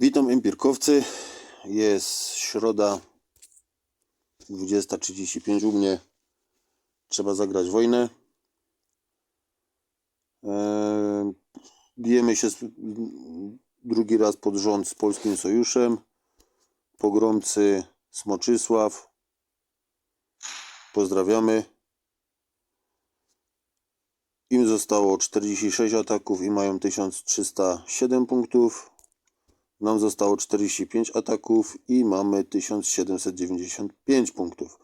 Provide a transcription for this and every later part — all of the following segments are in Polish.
Witam empirkowcy. Jest środa 20.35 u mnie. Trzeba zagrać wojnę. Eee, Bijemy się drugi raz pod rząd z Polskim Sojuszem. Pogromcy Smoczysław. Pozdrawiamy. Im zostało 46 ataków i mają 1307 punktów. Nam zostało 45 ataków i mamy 1795 punktów.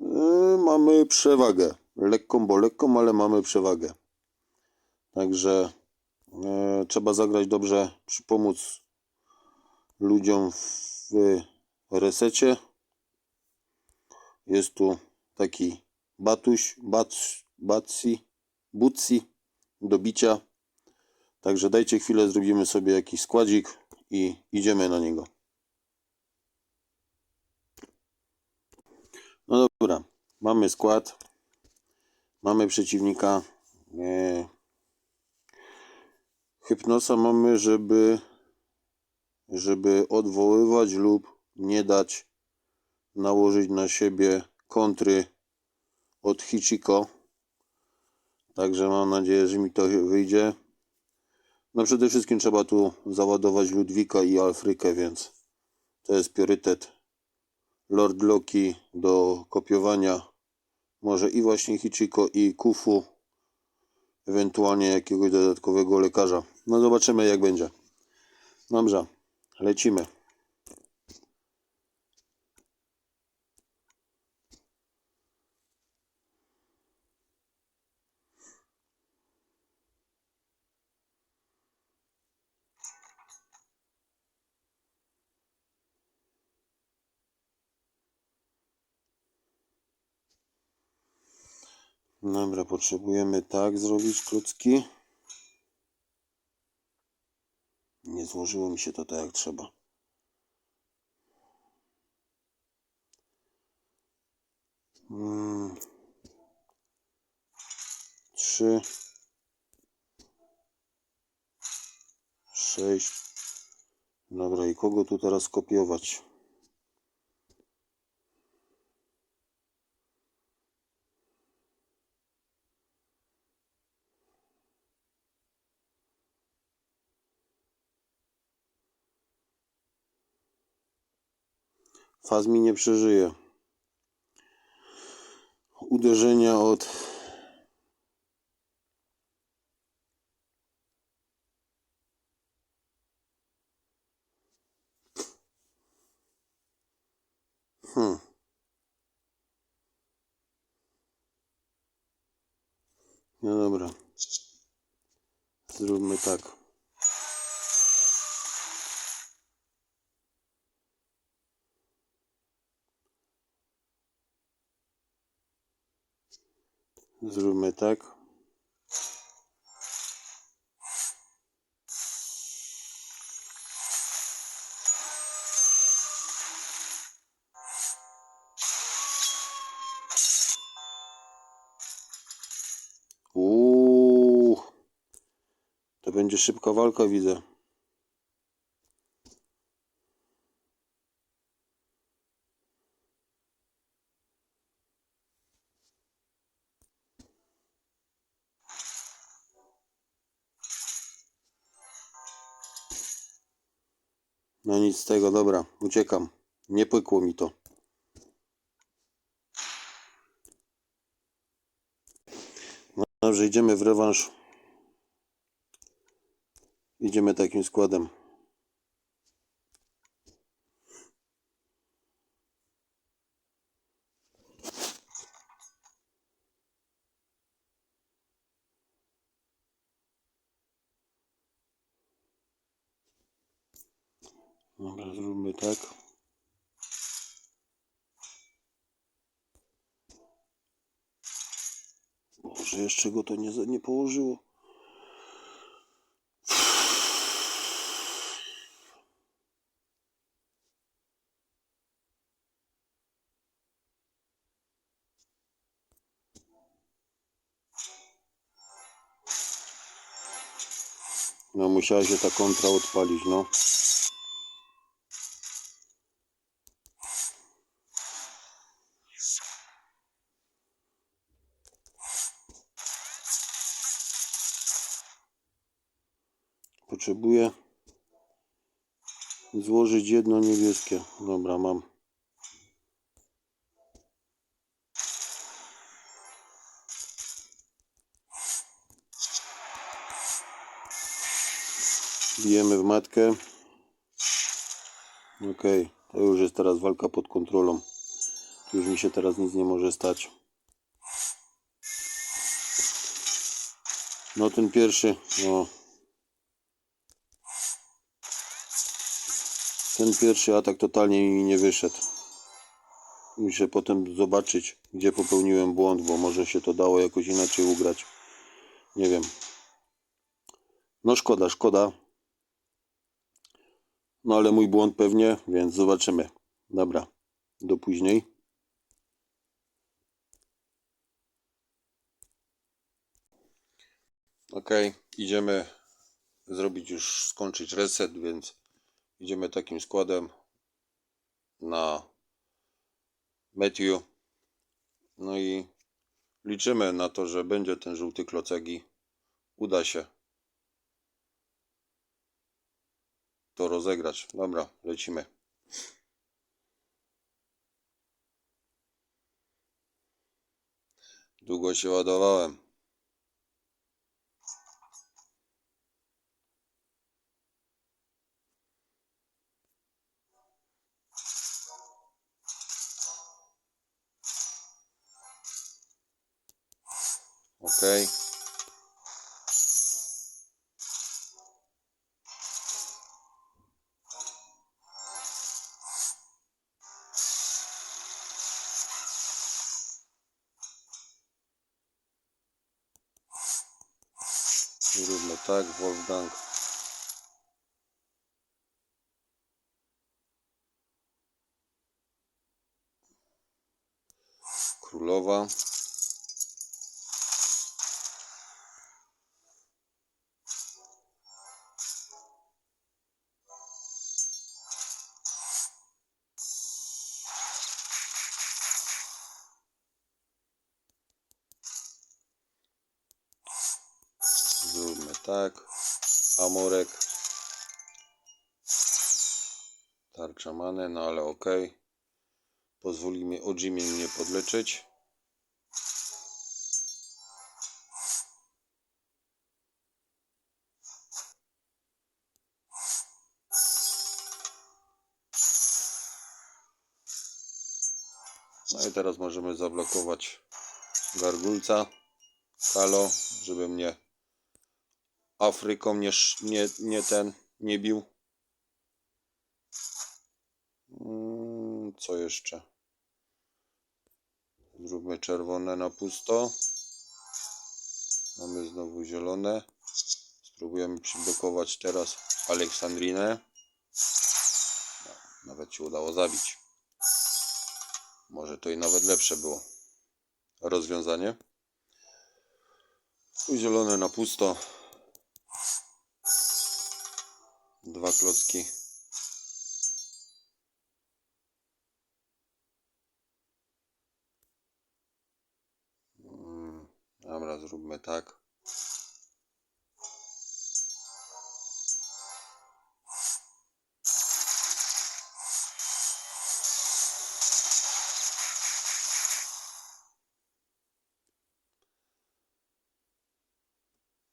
Yy, mamy przewagę. Lekką, bo lekką, ale mamy przewagę. Także yy, trzeba zagrać dobrze, pomóc ludziom w resecie. Jest tu taki Batuś, Bac, Baci, Buci do bicia. Także dajcie chwilę, zrobimy sobie jakiś składzik i idziemy na niego. No dobra, mamy skład. Mamy przeciwnika. E, hypnosa mamy, żeby żeby odwoływać lub nie dać nałożyć na siebie kontry od Hichiko. Także mam nadzieję, że mi to wyjdzie. No przede wszystkim trzeba tu załadować Ludwika i Alfrykę, więc to jest priorytet. Lord Loki do kopiowania. Może i właśnie Hichiko i Kufu. Ewentualnie jakiegoś dodatkowego lekarza. No zobaczymy jak będzie. Dobrze, lecimy. Dobra, potrzebujemy tak zrobić klocki. Nie złożyło mi się to tak jak trzeba. Mm. Trzy. Sześć. Dobra, i kogo tu teraz kopiować? Faz mi nie przeżyje. Uderzenia od Hmm. No dobra. Zróbmy tak. Zróbmy tak. Uuu, to będzie szybka walka, widzę. Nic z tego, dobra, uciekam. Nie pykło mi to. No dobrze, idziemy w rewanż. Idziemy takim składem. Dobra, zróbmy tak. Boże, jeszcze go to nie, nie położyło. No musiała się ta kontra odpalić, no. Potrzebuję złożyć jedno niebieskie. Dobra, mam. Bijemy w matkę. Ok, to już jest teraz walka pod kontrolą. Już mi się teraz nic nie może stać. No ten pierwszy, no. Ten pierwszy atak totalnie mi nie wyszedł. Muszę potem zobaczyć, gdzie popełniłem błąd, bo może się to dało jakoś inaczej ugrać. Nie wiem. No szkoda, szkoda. No ale mój błąd pewnie, więc zobaczymy. Dobra, do później. Ok, idziemy zrobić już, skończyć reset, więc idziemy takim składem na Matthew. No i liczymy na to, że będzie ten żółty klocek i uda się to rozegrać. Dobra, lecimy. Długo się ładowałem. Ok. Zróbmy tak, Wolfgang. Królowa. Tak. Amorek. Tarcza many, no ale ok. Pozwolimy Ojimie mnie podleczyć. No i teraz możemy zablokować gargulca. Halo, żeby mnie Afryką nie, nie, nie ten, nie bił. Mm, Co jeszcze? Zróbmy czerwone na pusto. Mamy znowu zielone. Spróbujemy przyblokować teraz Aleksandrinę. No, nawet się udało zabić. Może to i nawet lepsze było rozwiązanie. Zielone na pusto. Dwa klocki. Mm, Dobra, zróbmy tak.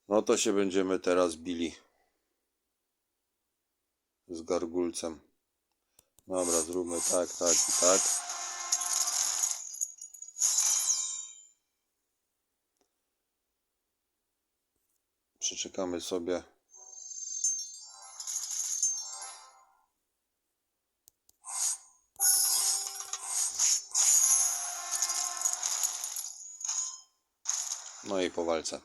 No to się będziemy teraz bili gargulcem. Dobra, zróbmy tak, tak i tak. Przeczekamy sobie. No i po walce.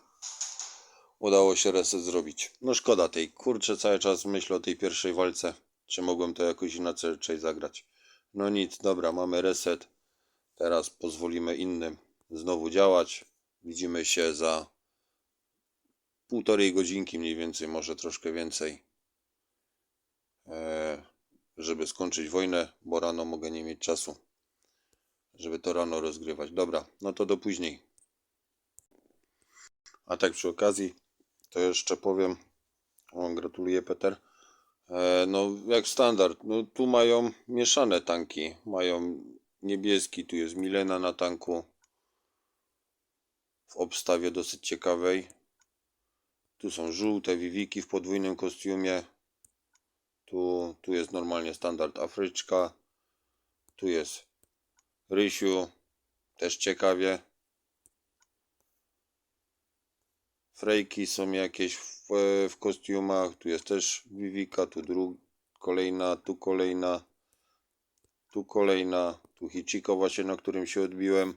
Udało się reset zrobić. No szkoda tej. Kurczę, cały czas myślę o tej pierwszej walce. Czy mogłem to jakoś inaczej zagrać. No nic, dobra, mamy reset. Teraz pozwolimy innym znowu działać. Widzimy się za półtorej godzinki mniej więcej, może troszkę więcej. E, żeby skończyć wojnę, bo rano mogę nie mieć czasu, żeby to rano rozgrywać. Dobra, no to do później. A tak przy okazji, to jeszcze powiem, O, gratuluję Peter. E, no, jak standard. No, tu mają mieszane tanki. Mają niebieski, tu jest Milena na tanku. W obstawie dosyć ciekawej. Tu są żółte Viviki w podwójnym kostiumie. Tu, tu jest normalnie standard Afryczka. Tu jest Rysiu. Też ciekawie. Frejki są jakieś w, w kostiumach. Tu jest też Vivika, tu dru, kolejna, tu kolejna, tu kolejna, tu Hichiko właśnie, na którym się odbiłem.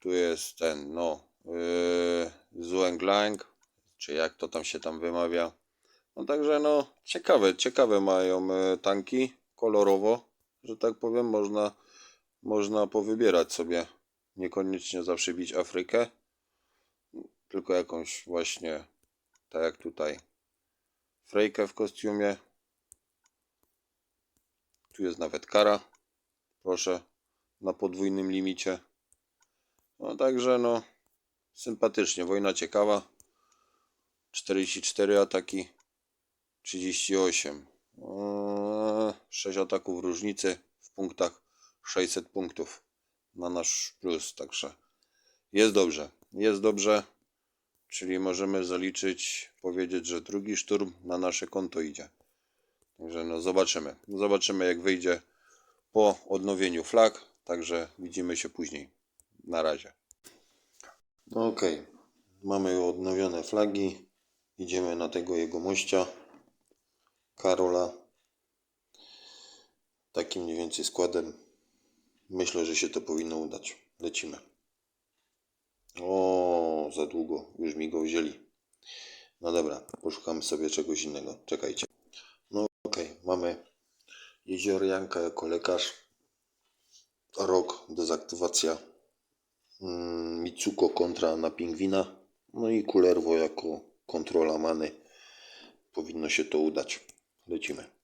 Tu jest ten, no, yy, czy jak to tam się tam wymawia. No także no, ciekawe, ciekawe mają e, tanki, kolorowo, że tak powiem, można, można powybierać sobie. Niekoniecznie zawsze bić Afrykę, tylko jakąś właśnie, tak jak tutaj, Frejkę w kostiumie. Tu jest nawet kara, proszę, na podwójnym limicie. No także no, sympatycznie, wojna ciekawa. 44 ataki, 38. Eee, 6 ataków różnicy w punktach 600 punktów na nasz plus, także jest dobrze, jest dobrze, czyli możemy zaliczyć, powiedzieć, że drugi szturm na nasze konto idzie. Także no zobaczymy, zobaczymy jak wyjdzie po odnowieniu flag, także widzimy się później. Na razie. No okej, mamy odnowione flagi, idziemy na tego jego mościa, Karola. Takim mniej więcej składem. Myślę, że się to powinno udać. Lecimy. O, za długo. Już mi go wzięli. No dobra, poszukamy sobie czegoś innego. Czekajcie. No okej, mamy Jeziorianka jako lekarz. Rok, dezaktywacja. Mm, Mitsuko kontra na pingwina. No i Kulerwo jako kontrola many. Powinno się to udać. Lecimy.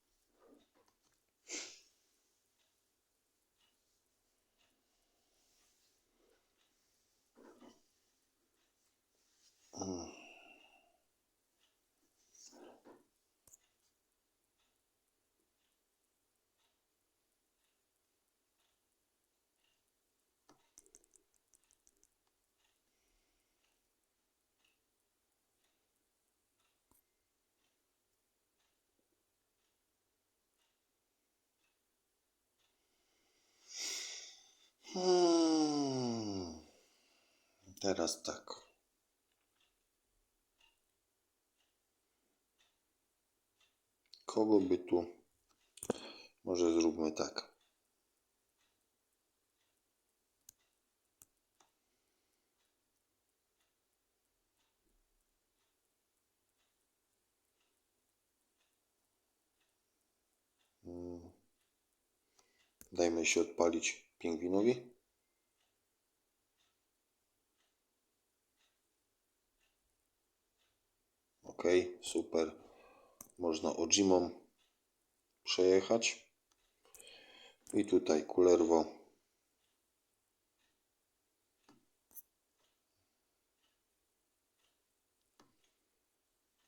Hmm. Teraz tak. Kogo by tu? Może zróbmy tak. Hmm. Dajmy się odpalić pingwinowi. Ok, super. Można Ojimą przejechać. I tutaj kulerwo.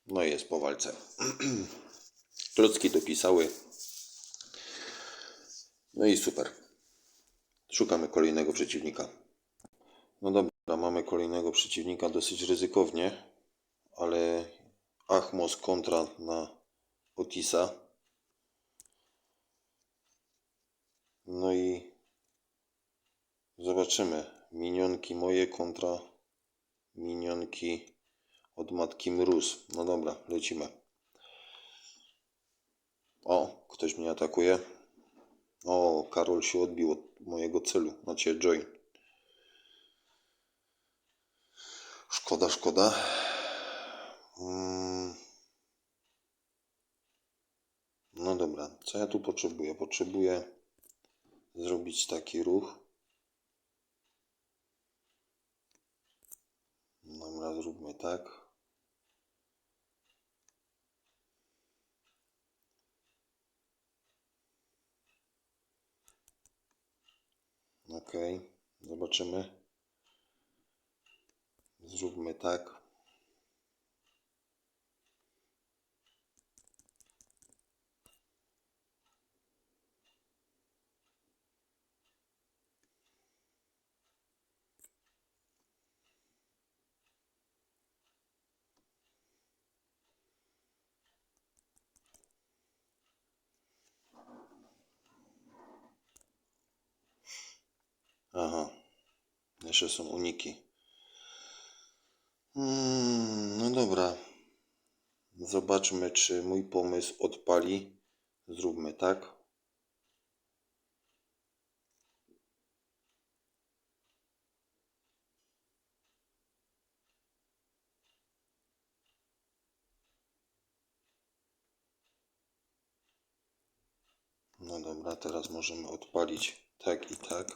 No i jest po walce. Klocki dopisały. No i super. Szukamy kolejnego przeciwnika. No dobra, mamy kolejnego przeciwnika dosyć ryzykownie, ale Achmos kontra na Otisa. No i zobaczymy. Minionki moje kontra minionki od matki Mróz. No dobra, lecimy. O, ktoś mnie atakuje. O, Karol się odbił od mojego celu. Znaczy join. Szkoda, szkoda. Mm. No dobra, co ja tu potrzebuję? Potrzebuję zrobić taki ruch. Dobra, zróbmy tak. Ok, zobaczymy. Zróbmy tak. Najważniejsze są uniki. Mm, no dobra. Zobaczmy, czy mój pomysł odpali. Zróbmy tak. No dobra, teraz możemy odpalić tak i tak.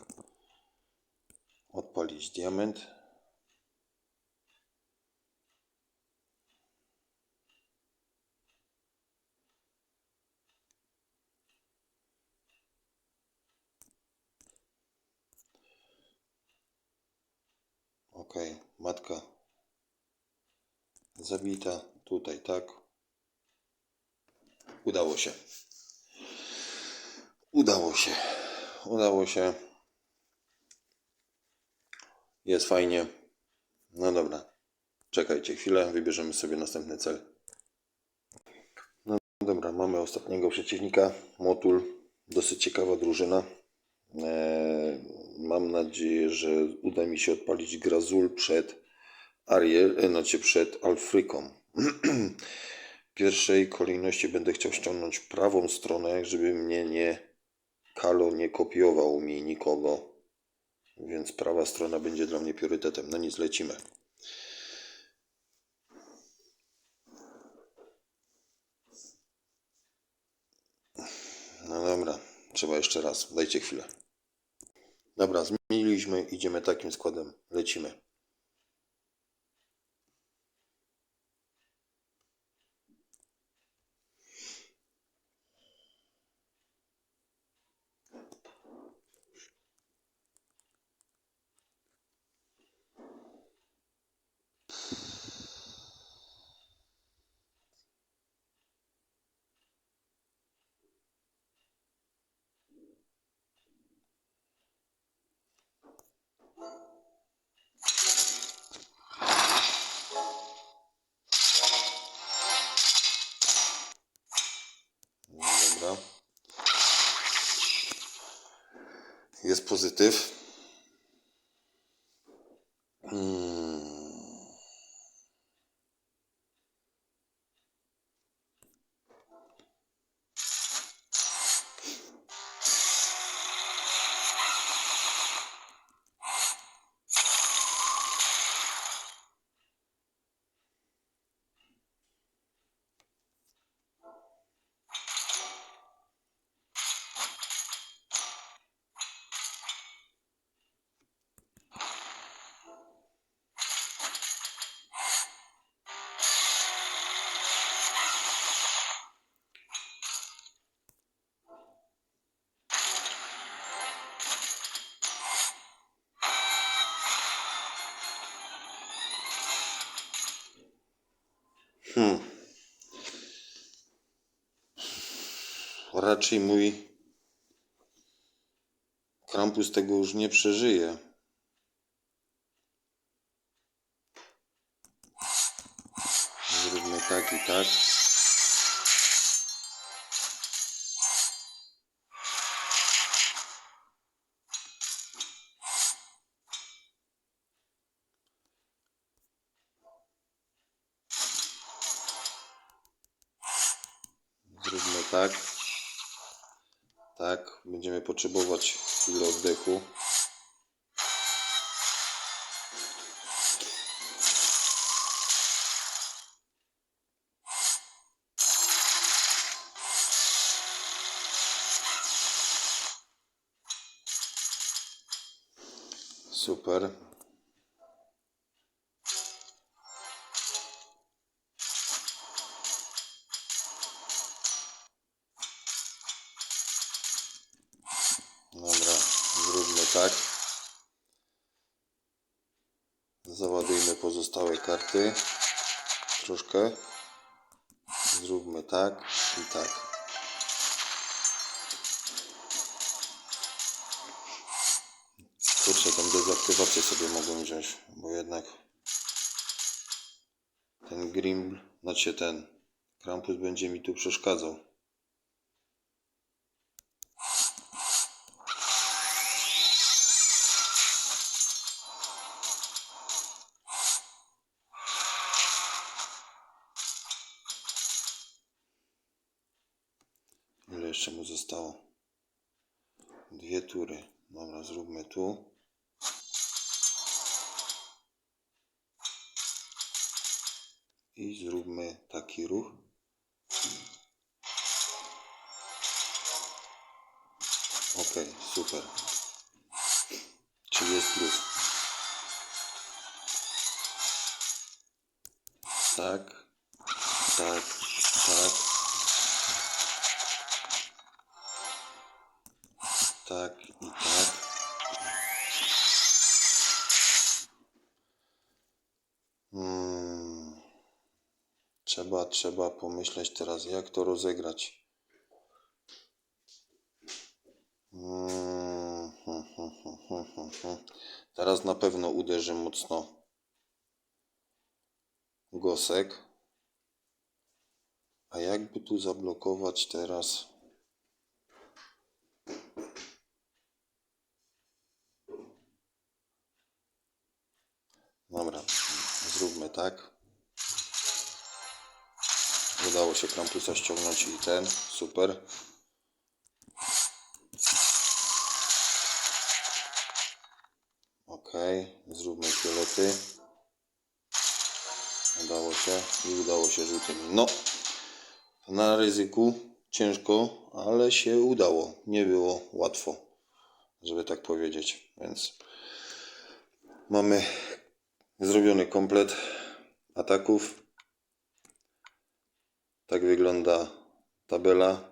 Odpalić diament. Ok, matka zabita. Tutaj tak. Udało się. Udało się. Udało się. Jest fajnie. No dobra. Czekajcie chwilę, wybierzemy sobie następny cel. No dobra, mamy ostatniego przeciwnika. Motul. Dosyć ciekawa drużyna. Eee, mam nadzieję, że uda mi się odpalić Grazul przed Ariel, e, znaczy przed Alfryką. W pierwszej kolejności będę chciał ściągnąć prawą stronę, żeby mnie nie Kalo nie kopiował mi nikogo. Więc prawa strona będzie dla mnie priorytetem. No nic, lecimy. No dobra, trzeba jeszcze raz. Dajcie chwilę. Dobra, zmieniliśmy, idziemy takim składem. Lecimy. Jest pozytyw. Raczej mój Krampus tego już nie przeżyje. Super. Dobra, zróbmy tak. Załadujmy pozostałe karty. Troszkę. też, bo jednak ten grim, znaczy ten krampus będzie mi tu przeszkadzał. Ile jeszcze mu zostało? Dwie tury. Dobra, zróbmy tu. I zróbmy taki ruch. Ok, super. Czyli jest plus. Tak, tak. Trzeba, trzeba pomyśleć teraz, jak to rozegrać. Mm, hmm, hmm, hmm, hmm, hmm, hmm. Teraz na pewno uderzę mocno gosek. A jakby tu zablokować teraz? Dobra, zróbmy tak. Udało się krampusa ściągnąć i ten, super. Ok, zróbmy fiolety. Udało się i udało się żółtymi. No, na ryzyku ciężko, ale się udało. Nie było łatwo, żeby tak powiedzieć. Więc mamy zrobiony komplet ataków. Tak wygląda tabela.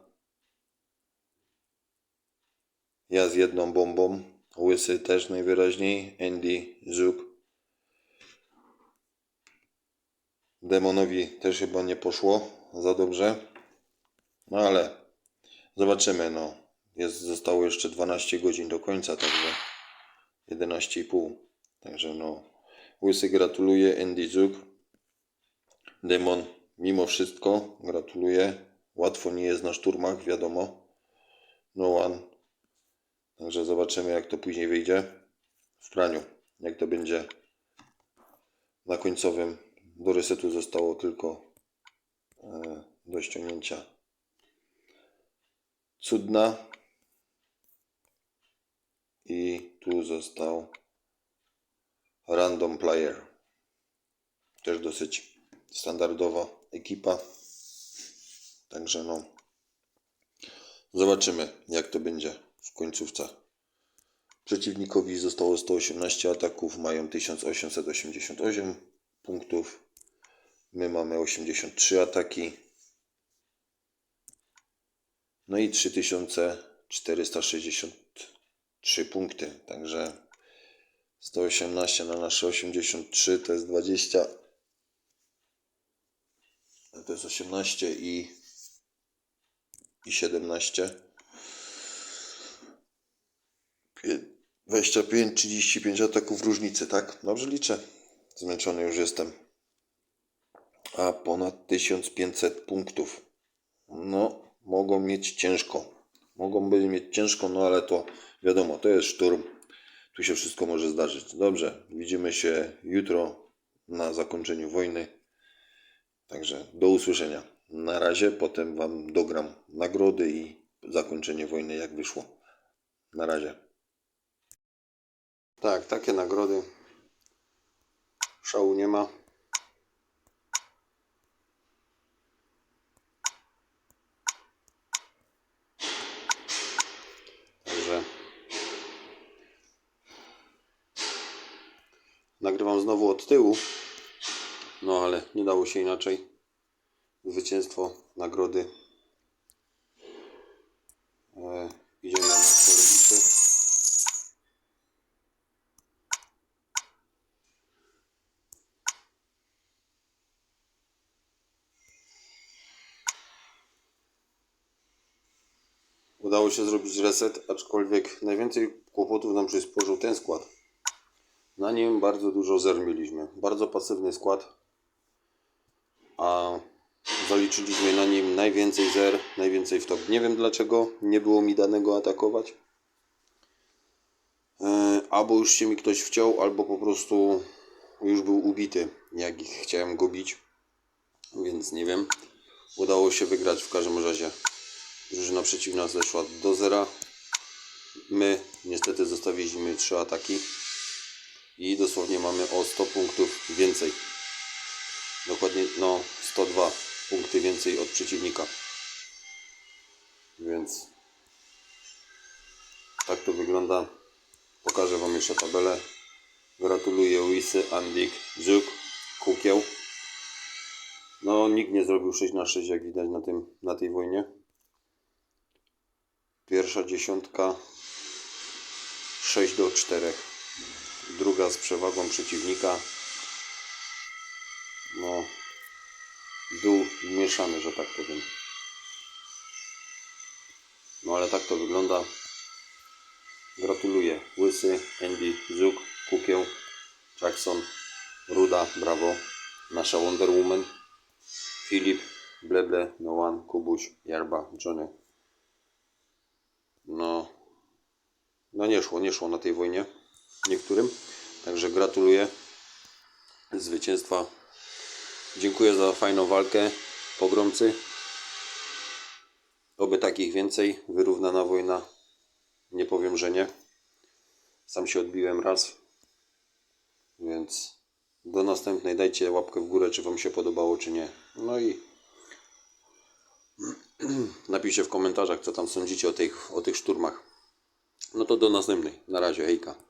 Ja z jedną bombą. Łysy też najwyraźniej. Andy, Zuk. Demonowi też chyba nie poszło za dobrze. No ale zobaczymy. No. Jest, zostało jeszcze 12 godzin do końca, także 11,5. Także no. Łysy gratuluję. Andy Zuk. Demon mimo wszystko gratuluję. Łatwo nie jest na szturmach, wiadomo. No one. Także zobaczymy, jak to później wyjdzie w praniu. Jak to będzie na końcowym. Do resetu zostało tylko e, do ściągnięcia cudna. I tu został random player. Też dosyć standardowa ekipa. Także no. Zobaczymy, jak to będzie w końcówce. Przeciwnikowi zostało 118 ataków, mają 1888 punktów. My mamy 83 ataki. No i 3463 punkty. Także 118 na nasze 83 to jest 20. To jest 18 i, i 17. 25, 35 ataków różnicy, tak? Dobrze liczę. Zmęczony już jestem. A ponad 1500 punktów. No, mogą mieć ciężko. Mogą być mieć ciężko, no ale to wiadomo, to jest szturm. Tu się wszystko może zdarzyć. Dobrze, widzimy się jutro na zakończeniu wojny. Także do usłyszenia. Na razie, potem Wam dogram nagrody i zakończenie wojny, jak wyszło. Na razie. Tak, takie nagrody. Szału nie ma. Także nagrywam znowu od tyłu. No ale nie dało się inaczej. Zwycięstwo, nagrody. E, idziemy na telewizy. Udało się zrobić reset, aczkolwiek najwięcej kłopotów nam przysporzył ten skład. Na nim bardzo dużo zer mieliśmy. Bardzo pasywny skład. A zaliczyliśmy na nim najwięcej zer, najwięcej w top. Nie wiem dlaczego nie było mi danego atakować. E, Albo już się mi ktoś wciął, albo po prostu już był ubity, jak ich chciałem go bić. Więc nie wiem. Udało się wygrać w każdym razie Drużyna przeciwna zeszła do zera. My niestety zostawiliśmy trzy ataki. I dosłownie mamy o 100 punktów więcej. No 102 punkty więcej od przeciwnika. Więc tak to wygląda. Pokażę Wam jeszcze tabelę. Gratuluję Łysy, Andik, Żuk, Kukieł. No, nikt nie zrobił 6 na 6 jak widać na, tym, na tej wojnie. Pierwsza dziesiątka 6 do 4. Druga z przewagą przeciwnika. Dół mieszany, że tak powiem. No ale tak to wygląda. Gratuluję. Łysy, Andy, Zuk, Kukieł, Jackson, Ruda, brawo. Nasza Wonder Woman, Filip, Bleble, Noan, Kubuś, Jarba, Johnny. No, no nie szło, nie szło na tej wojnie niektórym. Także gratuluję zwycięstwa. Dziękuję za fajną walkę, pogromcy. Oby takich więcej, wyrównana wojna. Nie powiem, że nie. Sam się odbiłem raz. Więc do następnej dajcie łapkę w górę, czy Wam się podobało, czy nie. No i napiszcie w komentarzach, co tam sądzicie o tych, o tych szturmach. No to do następnej. Na razie, hejka.